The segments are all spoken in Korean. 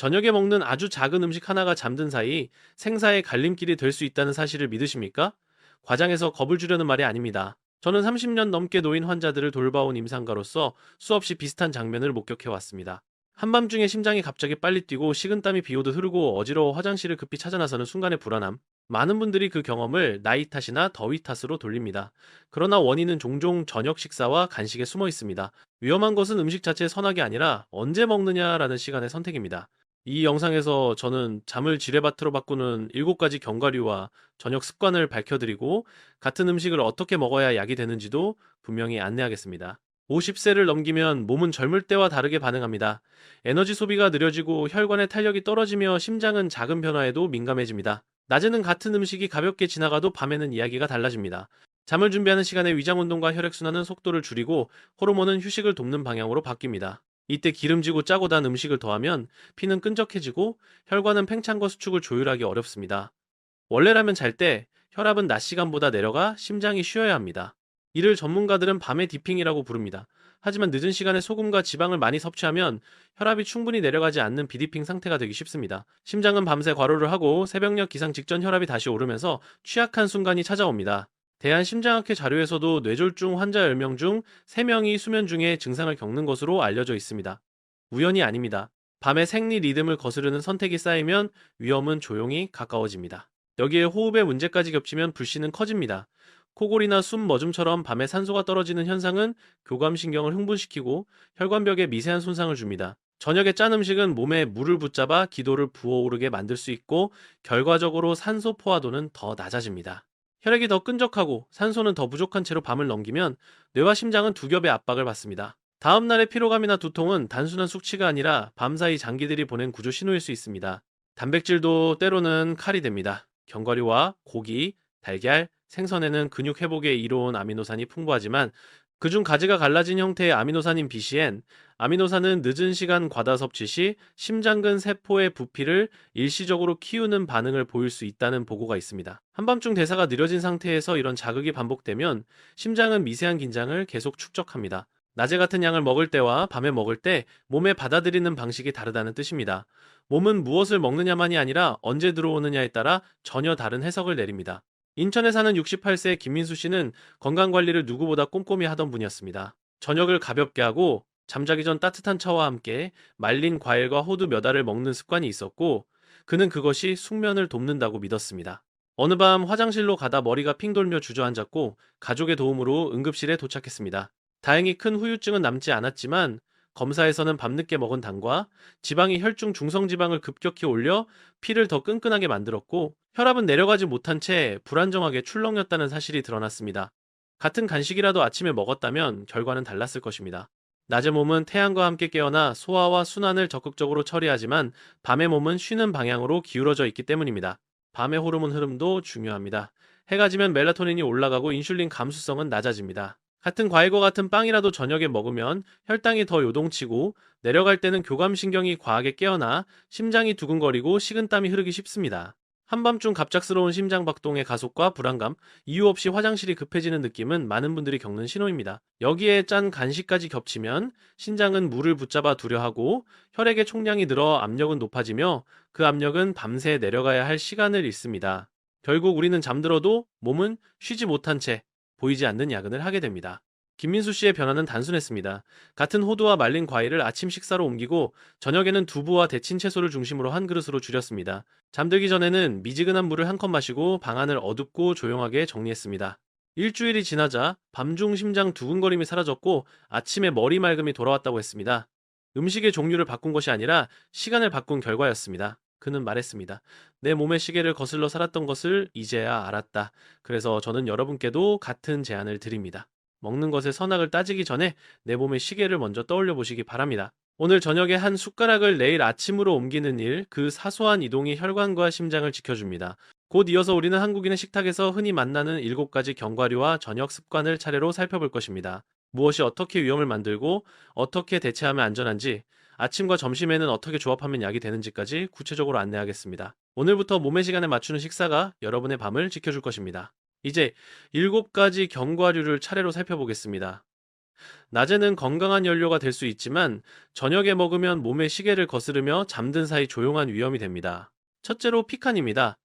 저녁에 먹는 아주 작은 음식 하나가 잠든 사이 생사의 갈림길이 될 수 있다는 사실을 믿으십니까? 과장해서 겁을 주려는 말이 아닙니다. 저는 30년 넘게 노인 환자들을 돌봐온 임상가로서 수없이 비슷한 장면을 목격해 왔습니다. 한밤중에 심장이 갑자기 빨리 뛰고 식은땀이 비오듯 흐르고 어지러워 화장실을 급히 찾아 나서는 순간의 불안함. 많은 분들이 그 경험을 나이 탓이나 더위 탓으로 돌립니다. 그러나 원인은 종종 저녁 식사와 간식에 숨어 있습니다. 위험한 것은 음식 자체의 선악이 아니라 언제 먹느냐라는 시간의 선택입니다. 이 영상에서 저는 잠을 지뢰밭으로 바꾸는 7가지 견과류와 저녁 습관을 밝혀드리고 같은 음식을 어떻게 먹어야 약이 되는지도 분명히 안내하겠습니다. 50세를 넘기면 몸은 젊을 때와 다르게 반응합니다. 에너지 소비가 느려지고 혈관의 탄력이 떨어지며 심장은 작은 변화에도 민감해집니다. 낮에는 같은 음식이 가볍게 지나가도 밤에는 이야기가 달라집니다. 잠을 준비하는 시간에 위장 운동과 혈액순환은 속도를 줄이고 호르몬은 휴식을 돕는 방향으로 바뀝니다. 이때 기름지고 짜고 단 음식을 더하면 피는 끈적해지고 혈관은 팽창과 수축을 조율하기 어렵습니다. 원래라면 잘 때 혈압은 낮 시간보다 내려가 심장이 쉬어야 합니다. 이를 전문가들은 밤의 디핑이라고 부릅니다. 하지만 늦은 시간에 소금과 지방을 많이 섭취하면 혈압이 충분히 내려가지 않는 비디핑 상태가 되기 쉽습니다. 심장은 밤새 과로를 하고 새벽녘 기상 직전 혈압이 다시 오르면서 취약한 순간이 찾아옵니다. 대한심장학회 자료에서도 뇌졸중 환자 10명 중 3명이 수면 중에 증상을 겪는 것으로 알려져 있습니다. 우연이 아닙니다. 밤에 생리 리듬을 거스르는 선택이 쌓이면 위험은 조용히 가까워집니다. 여기에 호흡의 문제까지 겹치면 불씨는 커집니다. 코골이나 숨 멎음처럼 밤에 산소가 떨어지는 현상은 교감신경을 흥분시키고 혈관벽에 미세한 손상을 줍니다. 저녁에 짠 음식은 몸에 물을 붙잡아 기도를 부어오르게 만들 수 있고 결과적으로 산소 포화도는 더 낮아집니다. 혈액이 더 끈적하고 산소는 더 부족한 채로 밤을 넘기면 뇌와 심장은 두 겹의 압박을 받습니다. 다음 날의 피로감이나 두통은 단순한 숙취가 아니라 밤사이 장기들이 보낸 구조 신호일 수 있습니다. 단백질도 때로는 칼이 됩니다. 견과류와 고기, 달걀, 생선에는 근육 회복에 이로운 아미노산이 풍부하지만 그중 가지가 갈라진 형태의 아미노산인 BCN, 아미노산은 늦은 시간 과다 섭취 시 심장근 세포의 부피를 일시적으로 키우는 반응을 보일 수 있다는 보고가 있습니다. 한밤중 대사가 느려진 상태에서 이런 자극이 반복되면 심장은 미세한 긴장을 계속 축적합니다. 낮에 같은 양을 먹을 때와 밤에 먹을 때 몸에 받아들이는 방식이 다르다는 뜻입니다. 몸은 무엇을 먹느냐만이 아니라 언제 들어오느냐에 따라 전혀 다른 해석을 내립니다. 인천에 사는 68세 김민수 씨는 건강관리를 누구보다 꼼꼼히 하던 분이었습니다. 저녁을 가볍게 하고 잠자기 전 따뜻한 차와 함께 말린 과일과 호두 몇 알을 먹는 습관이 있었고 그는 그것이 숙면을 돕는다고 믿었습니다. 어느 밤 화장실로 가다 머리가 핑 돌며 주저앉았고 가족의 도움으로 응급실에 도착했습니다. 다행히 큰 후유증은 남지 않았지만 검사에서는 밤늦게 먹은 당과 지방이 혈중 중성지방을 급격히 올려 피를 더 끈끈하게 만들었고 혈압은 내려가지 못한 채 불안정하게 출렁였다는 사실이 드러났습니다. 같은 간식이라도 아침에 먹었다면 결과는 달랐을 것입니다. 낮의 몸은 태양과 함께 깨어나 소화와 순환을 적극적으로 처리하지만 밤의 몸은 쉬는 방향으로 기울어져 있기 때문입니다. 밤의 호르몬 흐름도 중요합니다. 해가 지면 멜라토닌이 올라가고 인슐린 감수성은 낮아집니다. 같은 과일과 같은 빵이라도 저녁에 먹으면 혈당이 더 요동치고 내려갈 때는 교감신경이 과하게 깨어나 심장이 두근거리고 식은땀이 흐르기 쉽습니다. 한밤중 갑작스러운 심장박동의 가속과 불안감, 이유 없이 화장실이 급해지는 느낌은 많은 분들이 겪는 신호입니다. 여기에 짠 간식까지 겹치면 신장은 물을 붙잡아 두려하고 혈액의 총량이 늘어 압력은 높아지며 그 압력은 밤새 내려가야 할 시간을 잃습니다. 결국 우리는 잠들어도 몸은 쉬지 못한 채 보이지 않는 야근을 하게 됩니다. 김민수 씨의 변화는 단순했습니다. 같은 호두와 말린 과일을 아침 식사로 옮기고 저녁에는 두부와 데친 채소를 중심으로 한 그릇으로 줄였습니다. 잠들기 전에는 미지근한 물을 한 컵 마시고 방안을 어둡고 조용하게 정리했습니다. 일주일이 지나자 밤중 심장 두근거림이 사라졌고 아침에 머리 맑음이 돌아왔다고 했습니다. 음식의 종류를 바꾼 것이 아니라 시간을 바꾼 결과였습니다. 그는 말했습니다. 내 몸의 시계를 거슬러 살았던 것을 이제야 알았다. 그래서 저는 여러분께도 같은 제안을 드립니다. 먹는 것의 선악을 따지기 전에 내 몸의 시계를 먼저 떠올려 보시기 바랍니다. 오늘 저녁에 한 숟가락을 내일 아침으로 옮기는 일, 그 사소한 이동이 혈관과 심장을 지켜줍니다. 곧 이어서 우리는 한국인의 식탁에서 흔히 만나는 7가지 견과류와 저녁 습관을 차례로 살펴볼 것입니다. 무엇이 어떻게 위험을 만들고 어떻게 대체하면 안전한지, 아침과 점심에는 어떻게 조합하면 약이 되는지까지 구체적으로 안내하겠습니다. 오늘부터 몸의 시간에 맞추는 식사가 여러분의 밤을 지켜줄 것입니다. 이제 7가지 견과류를 차례로 살펴보겠습니다. 낮에는 건강한 연료가 될 수 있지만 저녁에 먹으면 몸의 시계를 거스르며 잠든 사이 조용한 위험이 됩니다. 첫째로 피칸입니다.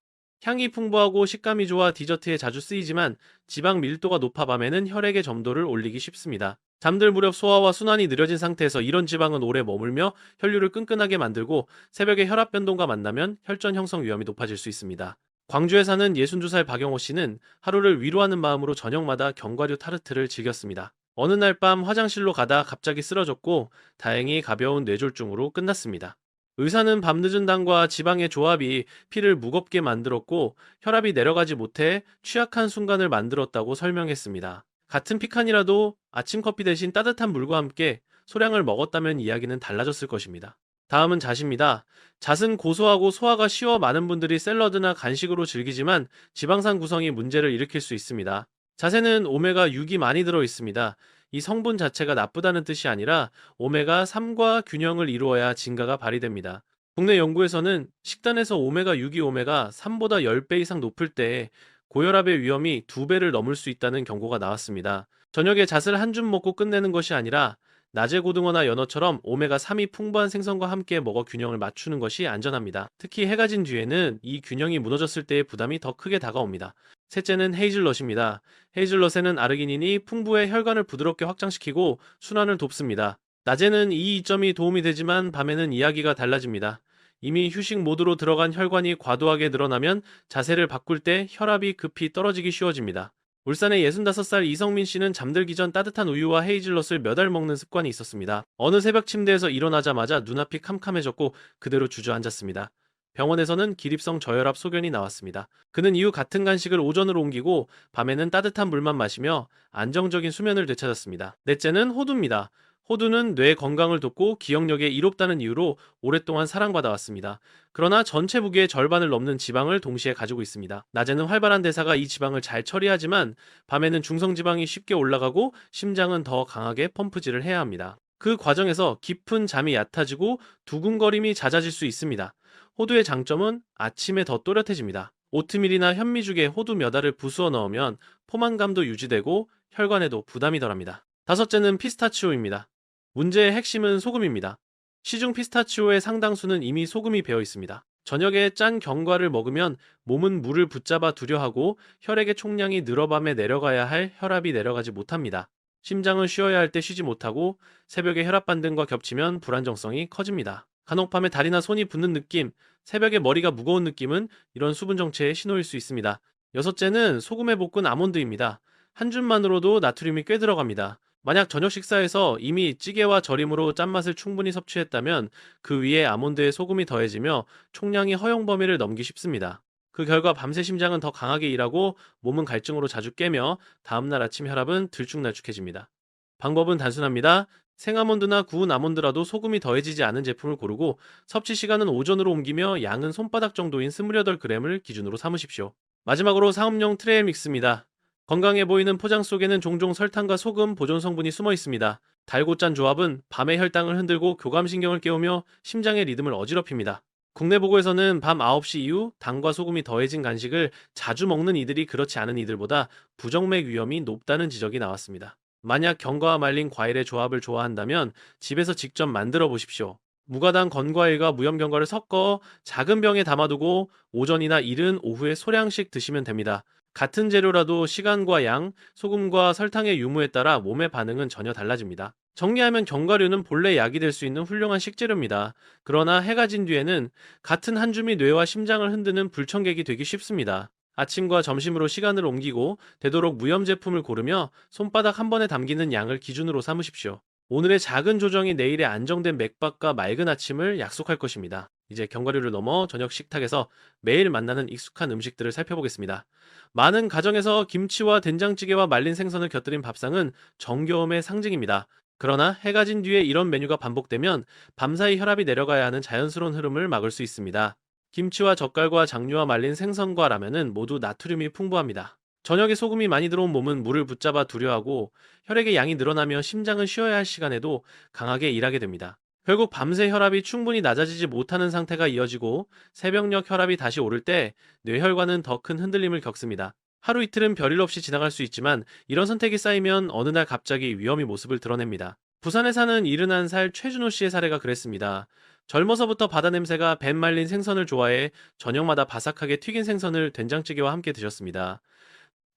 향이 풍부하고 식감이 좋아 디저트에 자주 쓰이지만 지방 밀도가 높아 밤에는 혈액의 점도를 올리기 쉽습니다. 잠들 무렵 소화와 순환이 느려진 상태에서 이런 지방은 오래 머물며 혈류를 끈끈하게 만들고 새벽에 혈압 변동과 만나면 혈전 형성 위험이 높아질 수 있습니다. 광주에 사는 62살 박영호 씨는 하루를 위로하는 마음으로 저녁마다 견과류 타르트를 즐겼습니다. 어느 날 밤 화장실로 가다 갑자기 쓰러졌고 다행히 가벼운 뇌졸중으로 끝났습니다. 의사는 밤늦은 당과 지방의 조합이 피를 무겁게 만들었고 혈압이 내려가지 못해 취약한 순간을 만들었다고 설명했습니다. 같은 피칸이라도 아침 커피 대신 따뜻한 물과 함께 소량을 먹었다면 이야기는 달라졌을 것입니다. 다음은 잣입니다. 잣은 고소하고 소화가 쉬워 많은 분들이 샐러드나 간식으로 즐기지만 지방산 구성이 문제를 일으킬 수 있습니다. 잣에는 오메가6이 많이 들어 있습니다. 이 성분 자체가 나쁘다는 뜻이 아니라 오메가3과 균형을 이루어야 진가가 발휘됩니다. 국내 연구에서는 식단에서 오메가6이 오메가3보다 10배 이상 높을 때 고혈압의 위험이 2배를 넘을 수 있다는 경고가 나왔습니다. 저녁에 잣을 한 줌 먹고 끝내는 것이 아니라 낮에 고등어나 연어처럼 오메가3이 풍부한 생선과 함께 먹어 균형을 맞추는 것이 안전합니다. 특히 해가 진 뒤에는 이 균형이 무너졌을 때의 부담이 더 크게 다가옵니다. 셋째는 헤이즐넛입니다. 헤이즐넛에는 아르기닌이 풍부해 혈관을 부드럽게 확장시키고 순환을 돕습니다. 낮에는 이 이점이 도움이 되지만 밤에는 이야기가 달라집니다. 이미 휴식 모드로 들어간 혈관이 과도하게 늘어나면 자세를 바꿀 때 혈압이 급히 떨어지기 쉬워집니다. 울산의 65살 이성민 씨는 잠들기 전 따뜻한 우유와 헤이즐넛을 몇 알 먹는 습관이 있었습니다. 어느 새벽 침대에서 일어나자마자 눈앞이 캄캄해졌고 그대로 주저앉았습니다. 병원에서는 기립성 저혈압 소견이 나왔습니다. 그는 이후 같은 간식을 오전으로 옮기고 밤에는 따뜻한 물만 마시며 안정적인 수면을 되찾았습니다. 넷째는 호두입니다. 호두는 뇌 건강을 돕고 기억력에 이롭다는 이유로 오랫동안 사랑받아 왔습니다. 그러나 전체 무게의 절반을 넘는 지방을 동시에 가지고 있습니다. 낮에는 활발한 대사가 이 지방을 잘 처리하지만 밤에는 중성지방이 쉽게 올라가고 심장은 더 강하게 펌프질을 해야 합니다. 그 과정에서 깊은 잠이 얕아지고 두근거림이 잦아질 수 있습니다. 호두의 장점은 아침에 더 또렷해집니다. 오트밀이나 현미죽에 호두 몇 알을 부수어 넣으면 포만감도 유지되고 혈관에도 부담이 덜합니다. 다섯째는 피스타치오입니다. 문제의 핵심은 소금입니다. 시중 피스타치오의 상당수는 이미 소금이 배어 있습니다. 저녁에 짠 견과를 먹으면 몸은 물을 붙잡아 두려 하고 혈액의 총량이 늘어밤에 내려가야 할 혈압이 내려가지 못합니다. 심장은 쉬어야 할 때 쉬지 못하고 새벽에 혈압 반등과 겹치면 불안정성이 커집니다. 간혹 밤에 다리나 손이 붓는 느낌, 새벽에 머리가 무거운 느낌은 이런 수분 정체의 신호일 수 있습니다. 여섯째는 소금에 볶은 아몬드입니다. 한 줌만으로도 나트륨이 꽤 들어갑니다. 만약 저녁 식사에서 이미 찌개와 절임으로 짠맛을 충분히 섭취했다면 그 위에 아몬드에 소금이 더해지며 총량이 허용 범위를 넘기 쉽습니다. 그 결과 밤새 심장은 더 강하게 일하고 몸은 갈증으로 자주 깨며 다음날 아침 혈압은 들쭉날쭉해집니다. 방법은 단순합니다. 생아몬드나 구운 아몬드라도 소금이 더해지지 않은 제품을 고르고 섭취 시간은 오전으로 옮기며 양은 손바닥 정도인 28g을 기준으로 삼으십시오. 마지막으로 사업용 트레일 믹스입니다. 건강해 보이는 포장 속에는 종종 설탕과 소금, 보존 성분이 숨어 있습니다. 달고 짠 조합은 밤의 혈당을 흔들고 교감신경을 깨우며 심장의 리듬을 어지럽힙니다. 국내 보고에서는 밤 9시 이후 당과 소금이 더해진 간식을 자주 먹는 이들이 그렇지 않은 이들보다 부정맥 위험이 높다는 지적이 나왔습니다. 만약 견과와 말린 과일의 조합을 좋아한다면 집에서 직접 만들어 보십시오. 무가당 건과일과 무염 견과를 섞어 작은 병에 담아두고 오전이나 이른 오후에 소량씩 드시면 됩니다. 같은 재료라도 시간과 양, 소금과 설탕의 유무에 따라 몸의 반응은 전혀 달라집니다. 정리하면 견과류는 본래 약이 될 수 있는 훌륭한 식재료입니다. 그러나 해가 진 뒤에는 같은 한 줌이 뇌와 심장을 흔드는 불청객이 되기 쉽습니다. 아침과 점심으로 시간을 옮기고 되도록 무염 제품을 고르며 손바닥 한 번에 담기는 양을 기준으로 삼으십시오. 오늘의 작은 조정이 내일의 안정된 맥박과 맑은 아침을 약속할 것입니다. 이제 견과류를 넘어 저녁 식탁에서 매일 만나는 익숙한 음식들을 살펴보겠습니다. 많은 가정에서 김치와 된장찌개와 말린 생선을 곁들인 밥상은 정겨움의 상징입니다. 그러나 해가 진 뒤에 이런 메뉴가 반복되면 밤사이 혈압이 내려가야 하는 자연스러운 흐름을 막을 수 있습니다. 김치와 젓갈과 장류와 말린 생선과 라면은 모두 나트륨이 풍부합니다. 저녁에 소금이 많이 들어온 몸은 물을 붙잡아 두려하고 혈액의 양이 늘어나며 심장은 쉬어야 할 시간에도 강하게 일하게 됩니다. 결국 밤새 혈압이 충분히 낮아지지 못하는 상태가 이어지고 새벽녘 혈압이 다시 오를 때 뇌혈관은 더 큰 흔들림을 겪습니다. 하루 이틀은 별일 없이 지나갈 수 있지만 이런 선택이 쌓이면 어느 날 갑자기 위험이 모습을 드러냅니다. 부산에 사는 71살 최준호 씨의 사례가 그랬습니다. 젊어서부터 바다 냄새가 뱀 말린 생선을 좋아해 저녁마다 바삭하게 튀긴 생선을 된장찌개와 함께 드셨습니다.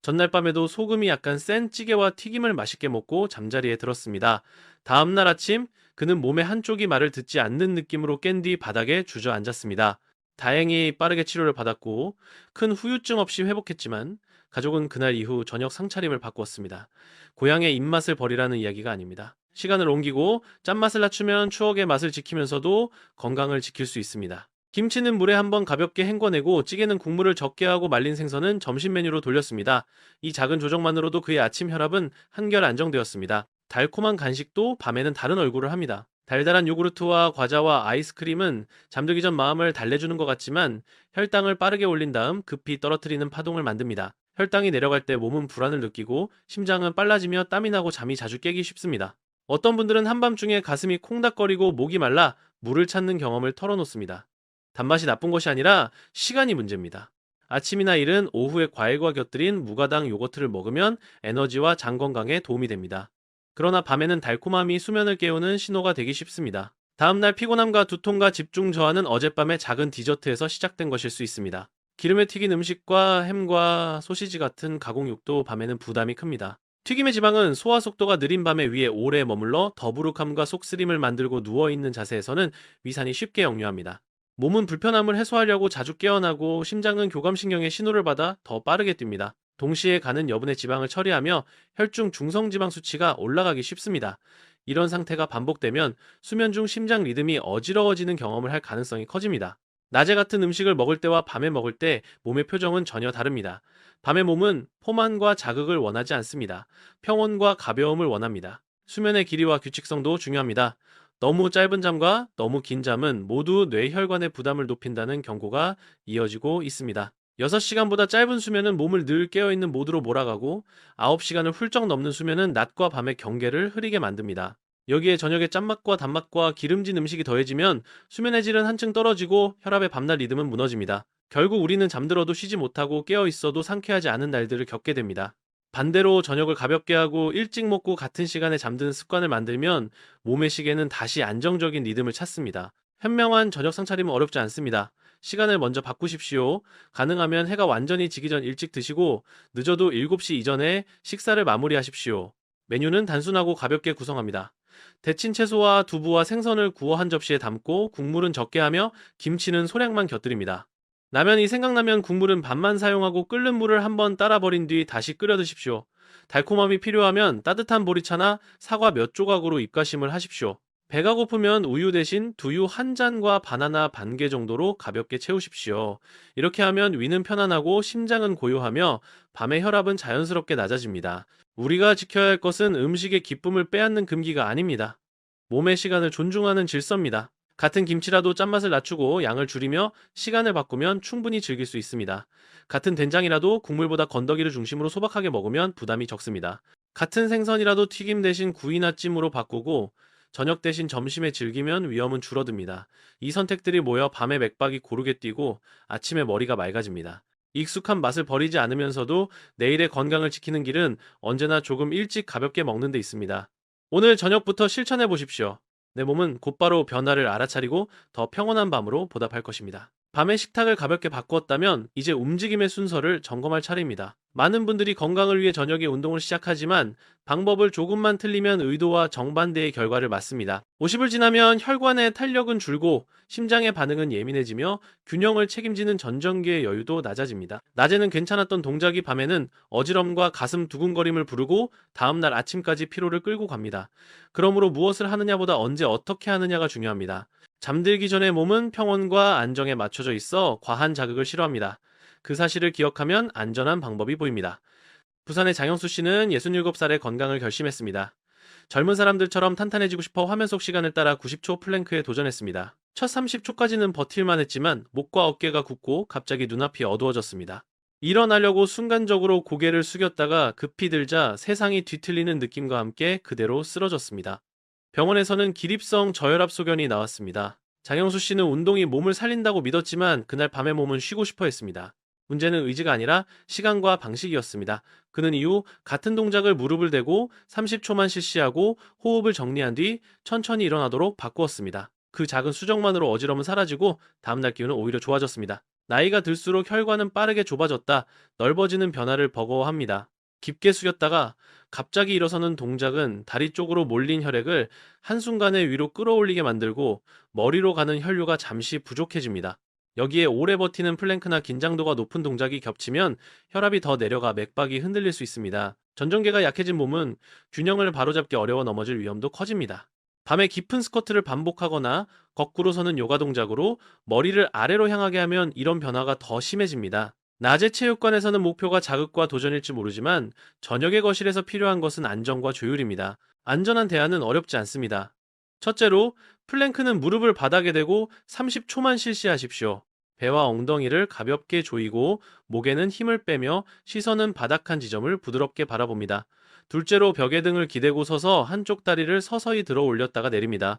전날 밤에도 소금이 약간 센 찌개와 튀김을 맛있게 먹고 잠자리에 들었습니다. 다음날 아침 그는 몸의 한쪽이 말을 듣지 않는 느낌으로 깬 뒤 바닥에 주저앉았습니다. 다행히 빠르게 치료를 받았고 큰 후유증 없이 회복했지만 가족은 그날 이후 저녁 상차림을 바꾸었습니다. 고향의 입맛을 버리라는 이야기가 아닙니다. 시간을 옮기고 짠맛을 낮추면 추억의 맛을 지키면서도 건강을 지킬 수 있습니다. 김치는 물에 한번 가볍게 헹궈내고 찌개는 국물을 적게 하고 말린 생선은 점심 메뉴로 돌렸습니다. 이 작은 조정만으로도 그의 아침 혈압은 한결 안정되었습니다. 달콤한 간식도 밤에는 다른 얼굴을 합니다. 달달한 요구르트와 과자와 아이스크림은 잠들기 전 마음을 달래주는 것 같지만 혈당을 빠르게 올린 다음 급히 떨어뜨리는 파동을 만듭니다. 혈당이 내려갈 때 몸은 불안을 느끼고 심장은 빨라지며 땀이 나고 잠이 자주 깨기 쉽습니다. 어떤 분들은 한밤중에 가슴이 콩닥거리고 목이 말라 물을 찾는 경험을 털어놓습니다. 단맛이 나쁜 것이 아니라 시간이 문제입니다. 아침이나 이른 오후에 과일과 곁들인 무가당 요거트를 먹으면 에너지와 장 건강에 도움이 됩니다. 그러나 밤에는 달콤함이 수면을 깨우는 신호가 되기 쉽습니다. 다음날 피곤함과 두통과 집중 저하는 어젯밤의 작은 디저트에서 시작된 것일 수 있습니다. 기름에 튀긴 음식과 햄과 소시지 같은 가공육도 밤에는 부담이 큽니다. 튀김의 지방은 소화 속도가 느린 밤에 위에 오래 머물러 더부룩함과 속쓰림을 만들고 누워있는 자세에서는 위산이 쉽게 역류합니다. 몸은 불편함을 해소하려고 자주 깨어나고 심장은 교감신경의 신호를 받아 더 빠르게 뜁니다. 동시에 가는 여분의 지방을 처리하며 혈중 중성 지방 수치가 올라가기 쉽습니다. 이런 상태가 반복되면 수면 중 심장 리듬이 어지러워지는 경험을 할 가능성이 커집니다. 낮에 같은 음식을 먹을 때와 밤에 먹을 때 몸의 표정은 전혀 다릅니다. 밤의 몸은 포만과 자극을 원하지 않습니다. 평온과 가벼움을 원합니다. 수면의 길이와 규칙성도 중요합니다. 너무 짧은 잠과 너무 긴 잠은 모두 뇌혈관의 부담을 높인다는 경고가 이어지고 있습니다. 6시간보다 짧은 수면은 몸을 늘 깨어있는 모드로 몰아가고 9시간을 훌쩍 넘는 수면은 낮과 밤의 경계를 흐리게 만듭니다. 여기에 저녁에 짠맛과 단맛과 기름진 음식이 더해지면 수면의 질은 한층 떨어지고 혈압의 밤낮 리듬은 무너집니다. 결국 우리는 잠들어도 쉬지 못하고 깨어 있어도 상쾌하지 않은 날들을 겪게 됩니다. 반대로 저녁을 가볍게 하고 일찍 먹고 같은 시간에 잠드는 습관을 만들면 몸의 시계는 다시 안정적인 리듬을 찾습니다. 현명한 저녁 상차림은 어렵지 않습니다. 시간을 먼저 바꾸십시오. 가능하면 해가 완전히 지기 전 일찍 드시고 늦어도 7시 이전에 식사를 마무리하십시오. 메뉴는 단순하고 가볍게 구성합니다. 데친 채소와 두부와 생선을 구워 한 접시에 담고 국물은 적게 하며 김치는 소량만 곁들입니다. 라면이 생각나면 국물은 반만 사용하고 끓는 물을 한번 따라 버린 뒤 다시 끓여 드십시오. 달콤함이 필요하면 따뜻한 보리차나 사과 몇 조각으로 입가심을 하십시오. 배가 고프면 우유 대신 두유 한 잔과 바나나 반 개 정도로 가볍게 채우십시오. 이렇게 하면 위는 편안하고 심장은 고요하며 밤의 혈압은 자연스럽게 낮아집니다. 우리가 지켜야 할 것은 음식의 기쁨을 빼앗는 금기가 아닙니다. 몸의 시간을 존중하는 질서입니다. 같은 김치라도 짠맛을 낮추고 양을 줄이며 시간을 바꾸면 충분히 즐길 수 있습니다. 같은 된장이라도 국물보다 건더기를 중심으로 소박하게 먹으면 부담이 적습니다. 같은 생선이라도 튀김 대신 구이나 찜으로 바꾸고 저녁 대신 점심에 즐기면 위험은 줄어듭니다. 이 선택들이 모여 밤에 맥박이 고르게 뛰고 아침에 머리가 맑아집니다. 익숙한 맛을 버리지 않으면서도 내일의 건강을 지키는 길은 언제나 조금 일찍 가볍게 먹는 데 있습니다. 오늘 저녁부터 실천해 보십시오. 내 몸은 곧바로 변화를 알아차리고 더 평온한 밤으로 보답할 것입니다. 밤에 식탁을 가볍게 바꾸었다면 이제 움직임의 순서를 점검할 차례입니다. 많은 분들이 건강을 위해 저녁에 운동을 시작하지만 방법을 조금만 틀리면 의도와 정반대의 결과를 맞습니다. 50을 지나면 혈관의 탄력은 줄고 심장의 반응은 예민해지며 균형을 책임지는 전정기의 여유도 낮아집니다. 낮에는 괜찮았던 동작이 밤에는 어지럼과 가슴 두근거림을 부르고 다음날 아침까지 피로를 끌고 갑니다. 그러므로 무엇을 하느냐보다 언제 어떻게 하느냐가 중요합니다. 잠들기 전에 몸은 평온과 안정에 맞춰져 있어 과한 자극을 싫어합니다. 그 사실을 기억하면 안전한 방법이 보입니다. 부산의 장영수 씨는 67살에 건강을 결심했습니다. 젊은 사람들처럼 탄탄해지고 싶어 화면 속 시간을 따라 90초 플랭크에 도전했습니다. 첫 30초까지는 버틸만 했지만 목과 어깨가 굳고 갑자기 눈앞이 어두워졌습니다. 일어나려고 순간적으로 고개를 숙였다가 급히 들자 세상이 뒤틀리는 느낌과 함께 그대로 쓰러졌습니다. 병원에서는 기립성 저혈압 소견이 나왔습니다. 장영수 씨는 운동이 몸을 살린다고 믿었지만 그날 밤에 몸은 쉬고 싶어 했습니다. 문제는 의지가 아니라 시간과 방식이었습니다. 그는 이후 같은 동작을 무릎을 대고 30초만 실시하고 호흡을 정리한 뒤 천천히 일어나도록 바꾸었습니다. 그 작은 수정만으로 어지럼은 사라지고 다음날 기운은 오히려 좋아졌습니다. 나이가 들수록 혈관은 빠르게 좁아졌다. 넓어지는 변화를 버거워합니다. 깊게 숙였다가 갑자기 일어서는 동작은 다리 쪽으로 몰린 혈액을 한순간에 위로 끌어올리게 만들고 머리로 가는 혈류가 잠시 부족해집니다. 여기에 오래 버티는 플랭크나 긴장도가 높은 동작이 겹치면 혈압이 더 내려가 맥박이 흔들릴 수 있습니다. 전정계가 약해진 몸은 균형을 바로잡기 어려워 넘어질 위험도 커집니다. 밤에 깊은 스쿼트를 반복하거나 거꾸로 서는 요가 동작으로 머리를 아래로 향하게 하면 이런 변화가 더 심해집니다. 낮에 체육관에서는 목표가 자극과 도전일지 모르지만 저녁의 거실에서 필요한 것은 안정과 조율입니다. 안전한 대안은 어렵지 않습니다. 첫째로 플랭크는 무릎을 바닥에 대고 30초만 실시하십시오. 배와 엉덩이를 가볍게 조이고 목에는 힘을 빼며 시선은 바닥한 지점을 부드럽게 바라봅니다. 둘째로 벽에 등을 기대고 서서 한쪽 다리를 서서히 들어 올렸다가 내립니다.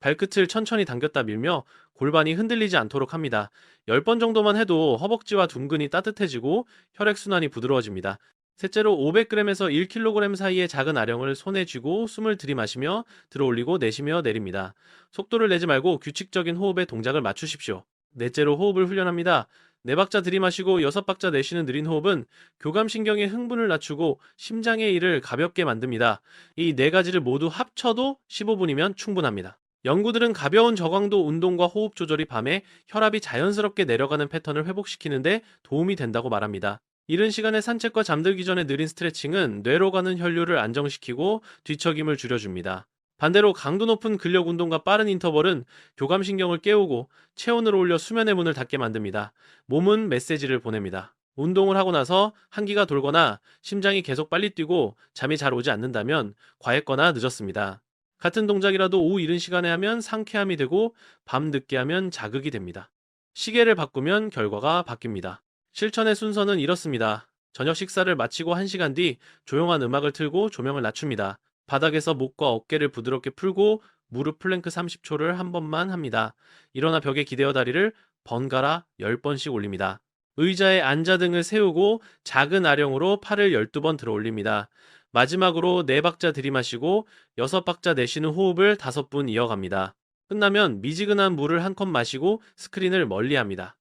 발끝을 천천히 당겼다 밀며 골반이 흔들리지 않도록 합니다. 10번 정도만 해도 허벅지와 둔근이 따뜻해지고 혈액순환이 부드러워집니다. 셋째로 500g에서 1kg 사이의 작은 아령을 손에 쥐고 숨을 들이마시며 들어올리고 내쉬며 내립니다. 속도를 내지 말고 규칙적인 호흡에 동작을 맞추십시오. 넷째로 호흡을 훈련합니다. 네 박자 들이마시고 여섯 박자 내쉬는 느린 호흡은 교감신경의 흥분을 낮추고 심장의 일을 가볍게 만듭니다. 이 네 가지를 모두 합쳐도 15분이면 충분합니다. 연구들은 가벼운 저강도 운동과 호흡 조절이 밤에 혈압이 자연스럽게 내려가는 패턴을 회복시키는데 도움이 된다고 말합니다. 이른 시간에 산책과 잠들기 전에 느린 스트레칭은 뇌로 가는 혈류를 안정시키고 뒤척임을 줄여줍니다. 반대로 강도 높은 근력 운동과 빠른 인터벌은 교감신경을 깨우고 체온을 올려 수면의 문을 닫게 만듭니다. 몸은 메시지를 보냅니다. 운동을 하고 나서 한기가 돌거나 심장이 계속 빨리 뛰고 잠이 잘 오지 않는다면 과했거나 늦었습니다. 같은 동작이라도 오후 이른 시간에 하면 상쾌함이 되고 밤 늦게 하면 자극이 됩니다. 시계를 바꾸면 결과가 바뀝니다. 실천의 순서는 이렇습니다. 저녁 식사를 마치고 1시간 뒤 조용한 음악을 틀고 조명을 낮춥니다. 바닥에서 목과 어깨를 부드럽게 풀고 무릎 플랭크 30초를 한 번만 합니다. 일어나 벽에 기대어 다리를 번갈아 10번씩 올립니다. 의자에 앉아 등을 세우고 작은 아령으로 팔을 12번 들어 올립니다. 마지막으로 4박자 들이마시고 6박자 내쉬는 호흡을 5분 이어갑니다. 끝나면 미지근한 물을 한 컵 마시고 스크린을 멀리 합니다.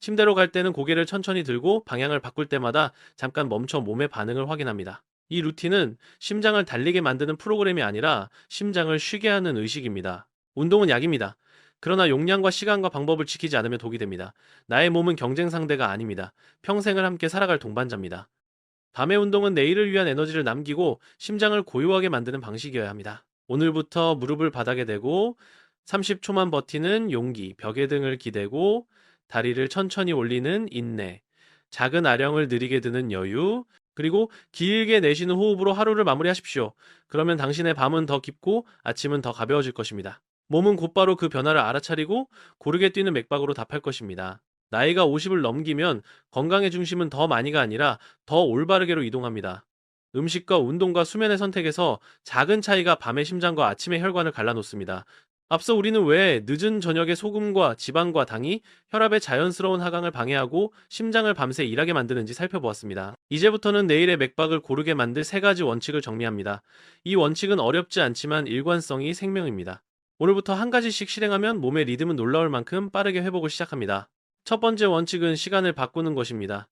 침대로 갈 때는 고개를 천천히 들고 방향을 바꿀 때마다 잠깐 멈춰 몸의 반응을 확인합니다. 이 루틴은 심장을 달리게 만드는 프로그램이 아니라 심장을 쉬게 하는 의식입니다. 운동은 약입니다. 그러나 용량과 시간과 방법을 지키지 않으면 독이 됩니다. 나의 몸은 경쟁 상대가 아닙니다. 평생을 함께 살아갈 동반자입니다. 밤의 운동은 내일을 위한 에너지를 남기고 심장을 고요하게 만드는 방식이어야 합니다. 오늘부터 무릎을 바닥에 대고 30초만 버티는 용기, 벽에 등을 기대고 다리를 천천히 올리는 인내, 작은 아령을 느리게 드는 여유, 그리고 길게 내쉬는 호흡으로 하루를 마무리하십시오. 그러면 당신의 밤은 더 깊고 아침은 더 가벼워질 것입니다. 몸은 곧바로 그 변화를 알아차리고 고르게 뛰는 맥박으로 답할 것입니다. 나이가 50을 넘기면 건강의 중심은 더 많이가 아니라 더 올바르게로 이동합니다. 음식과 운동과 수면의 선택에서 작은 차이가 밤의 심장과 아침의 혈관을 갈라놓습니다. 앞서 우리는 왜 늦은 저녁에 소금과 지방과 당이 혈압의 자연스러운 하강을 방해하고 심장을 밤새 일하게 만드는지 살펴보았습니다. 이제부터는 내일의 맥박을 고르게 만들 세 가지 원칙을 정리합니다. 이 원칙은 어렵지 않지만 일관성이 생명입니다. 오늘부터 한 가지씩 실행하면 몸의 리듬은 놀라울 만큼 빠르게 회복을 시작합니다. 첫 번째 원칙은 시간을 바꾸는 것입니다.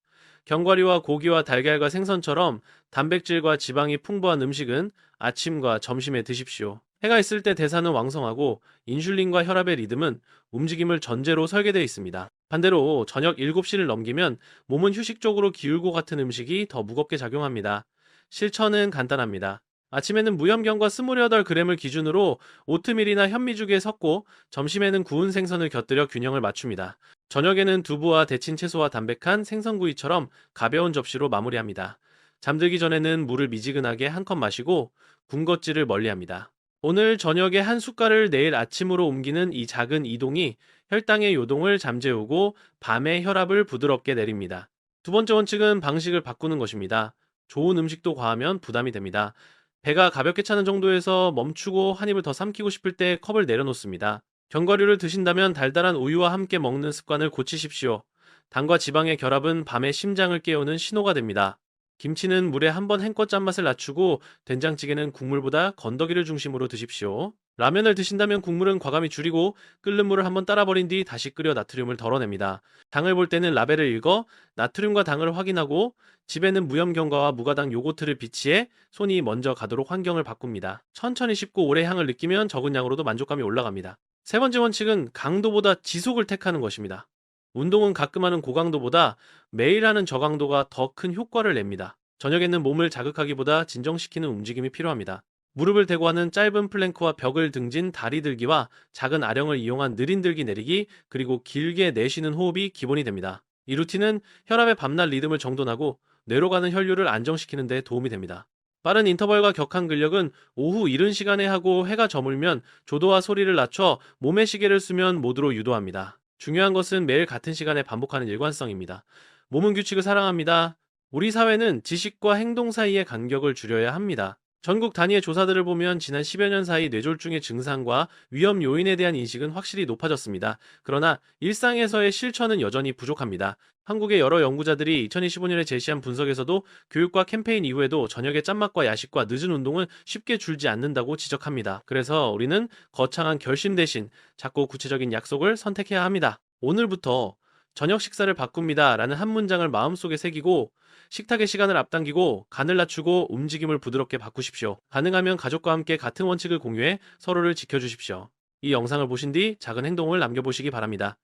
견과류와 고기와 달걀과 생선처럼 단백질과 지방이 풍부한 음식은 아침과 점심에 드십시오. 해가 있을 때 대사는 왕성하고 인슐린과 혈압의 리듬은 움직임을 전제로 설계되어 있습니다. 반대로 저녁 7시를 넘기면 몸은 휴식 쪽으로 기울고 같은 음식이 더 무겁게 작용합니다. 실천은 간단합니다. 아침에는 무염경과 28g을 기준으로 오트밀이나 현미죽에 섞고 점심에는 구운 생선을 곁들여 균형을 맞춥니다. 저녁에는 두부와 데친 채소와 담백한 생선구이처럼 가벼운 접시로 마무리합니다. 잠들기 전에는 물을 미지근하게 한 컵 마시고 군것질을 멀리합니다. 오늘 저녁에 한 숟갈을 내일 아침으로 옮기는 이 작은 이동이 혈당의 요동을 잠재우고 밤의 혈압을 부드럽게 내립니다. 두 번째 원칙은 방식을 바꾸는 것입니다. 좋은 음식도 과하면 부담이 됩니다. 배가 가볍게 차는 정도에서 멈추고 한 입을 더 삼키고 싶을 때 컵을 내려놓습니다. 견과류를 드신다면 달달한 우유와 함께 먹는 습관을 고치십시오. 당과 지방의 결합은 밤의 심장을 깨우는 신호가 됩니다. 김치는 물에 한번 hen껏 짠맛을 낮추고 된장찌개는 국물보다 건더기를 중심으로 드십시오. 라면을 드신다면 국물은 과감히 줄이고 끓는 물을 한번 따라버린 뒤 다시 끓여 나트륨을 덜어냅니다. 당을 볼 때는 라벨을 읽어 나트륨과 당을 확인하고 집에는 무염경과와 무가당 요거트를 비치해 손이 먼저 가도록 환경을 바꿉니다. 천천히 씹고 오래 향을 느끼면 적은 양으로도 만족감이 올라갑니다. 세 번째 원칙은 강도보다 지속을 택하는 것입니다. 운동은 가끔 하는 고강도보다 매일 하는 저강도가 더 큰 효과를 냅니다. 저녁에는 몸을 자극하기보다 진정시키는 움직임이 필요합니다. 무릎을 대고 하는 짧은 플랭크와 벽을 등진 다리 들기와 작은 아령을 이용한 느린 들기 내리기 그리고 길게 내쉬는 호흡이 기본이 됩니다. 이 루틴은 혈압의 밤낮 리듬을 정돈하고 뇌로 가는 혈류를 안정시키는 데 도움이 됩니다. 빠른 인터벌과 격한 근력은 오후 이른 시간에 하고 해가 저물면 조도와 소리를 낮춰 몸의 시계를 수면 모드로 유도합니다. 중요한 것은 매일 같은 시간에 반복하는 일관성입니다. 몸은 규칙을 사랑합니다. 우리 사회는 지식과 행동 사이의 간격을 줄여야 합니다. 전국 단위의 조사들을 보면 지난 10여 년 사이 뇌졸중의 증상과 위험 요인에 대한 인식은 확실히 높아졌습니다. 그러나 일상에서의 실천은 여전히 부족합니다. 한국의 여러 연구자들이 2025년에 제시한 분석에서도 교육과 캠페인 이후에도 저녁의 짠맛과 야식과 늦은 운동은 쉽게 줄지 않는다고 지적합니다. 그래서 우리는 거창한 결심 대신 작고 구체적인 약속을 선택해야 합니다. 오늘부터 저녁 식사를 바꿉니다. 라는 한 문장을 마음속에 새기고 식탁의 시간을 앞당기고 간을 낮추고 움직임을 부드럽게 바꾸십시오. 가능하면 가족과 함께 같은 원칙을 공유해 서로를 지켜주십시오. 이 영상을 보신 뒤 작은 행동을 남겨보시기 바랍니다.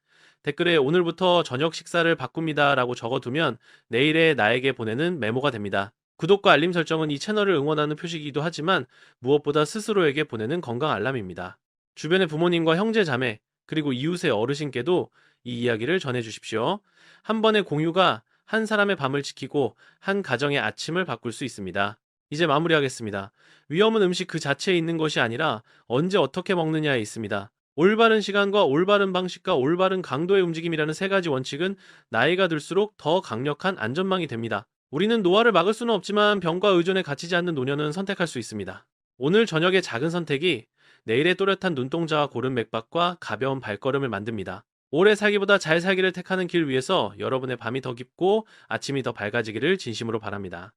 댓글에 오늘부터 저녁 식사를 바꿉니다 라고 적어두면 내일의 나에게 보내는 메모가 됩니다. 구독과 알림 설정은 이 채널을 응원하는 표시이기도 하지만 무엇보다 스스로에게 보내는 건강 알람입니다. 주변의 부모님과 형제 자매 그리고 이웃의 어르신께도 이 이야기를 전해 주십시오. 한 번의 공유가 한 사람의 밤을 지키고 한 가정의 아침을 바꿀 수 있습니다. 이제 마무리하겠습니다. 위험은 음식 그 자체에 있는 것이 아니라 언제 어떻게 먹느냐에 있습니다. 올바른 시간과 올바른 방식과 올바른 강도의 움직임이라는 세 가지 원칙은 나이가 들수록 더 강력한 안전망이 됩니다. 우리는 노화를 막을 수는 없지만 병과 의존에 갇히지 않는 노년은 선택할 수 있습니다. 오늘 저녁의 작은 선택이 내일의 또렷한 눈동자와 고른 맥박과 가벼운 발걸음을 만듭니다. 오래 살기보다 잘 살기를 택하는 길 위에서 여러분의 밤이 더 깊고 아침이 더 밝아지기를 진심으로 바랍니다.